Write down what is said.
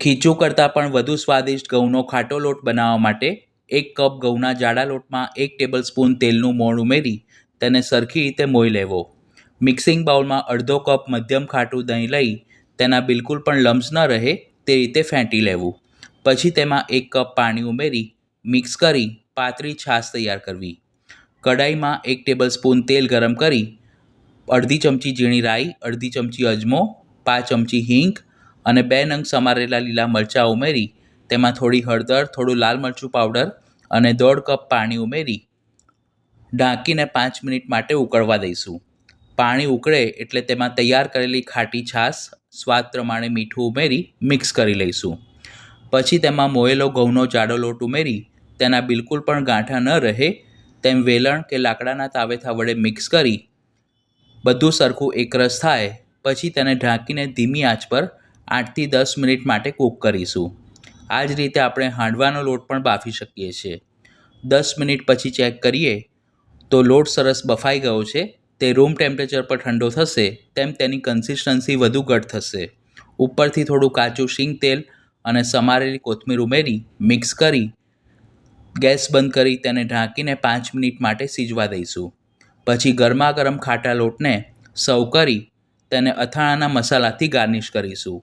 ખીચું કરતાં પણ વધુ સ્વાદિષ્ટ ઘઉંનો ખાટો લોટ બનાવવા માટે એક કપ ઘઉંના જાડા લોટમાં એક ટેબલસ્પૂન તેલનું મોણ ઉમેરી તેને સરખી રીતે મોઈ લેવો. મિક્સિંગ બાઉલમાં અડધો કપ મધ્યમ ખાટું દહીં લઈ તેના બિલકુલ પણ લમ્સ ન રહે તે રીતે ફેંટી લેવું. પછી તેમાં એક કપ પાણી ઉમેરી મિક્સ કરી પાતળી છાશ તૈયાર કરવી. કડાઈમાં એક ટેબલસ્પૂન તેલ ગરમ કરી અડધી ચમચી ઝીણી રાઈ, અડધી ચમચી અજમો, પાંચ ચમચી હિંગ અને બે નંગ સમારેલા લીલા મરચાં ઉમેરી, તેમાં થોડી હળદર, થોડું લાલ મરચું પાવડર અને દોઢ કપ પાણી ઉમેરી, ઢાંકીને પાંચ મિનિટ માટે ઉકળવા દઈશું. પાણી ઉકળે એટલે તેમાં તૈયાર કરેલી ખાટી છાશ, સ્વાદ પ્રમાણે મીઠું ઉમેરી, મિક્સ કરી લઈશું. પછી તેમાં મોયેલો ઘઉંનો જાડો લોટ ઉમેરી, તેના બિલકુલ પણ ગાંઠા ન રહે, તેમ વેલણ કે લાકડાના તાવેથા વડે મિક્સ કરી, બધું સરખું એકરસ થાય, પછી તેને ઢાંકીને ધીમી આંચ પર આઠથી દસ મિનિટ માટે કૂક કરીશું. આ જ રીતે આપણે હાંડવાનો લોટ પણ બાફી શકીએ છીએ. દસ મિનિટ પછી ચેક કરીએ તો લોટ સરસ બફાઈ ગયો છે, તે રૂમ ટેમ્પરેચર પર ઠંડો થશે, તેમ તેની કન્સિસ્ટન્સી વધુ ઘટ થશે. ઉપરથી થોડું કાચું શીંગ તેલ અને સમારેલી કોથમીર ઉમેરી મિક્સ કરી, ગેસ બંધ કરી તેને ઢાંકીને પાંચ મિનિટ માટે સીજવા દઈશું. પછી ગરમા ગરમ ખાટા લોટને સર્વ કરી તેને અથાણાના મસાલાથી ગાર્નિશ કરીશું.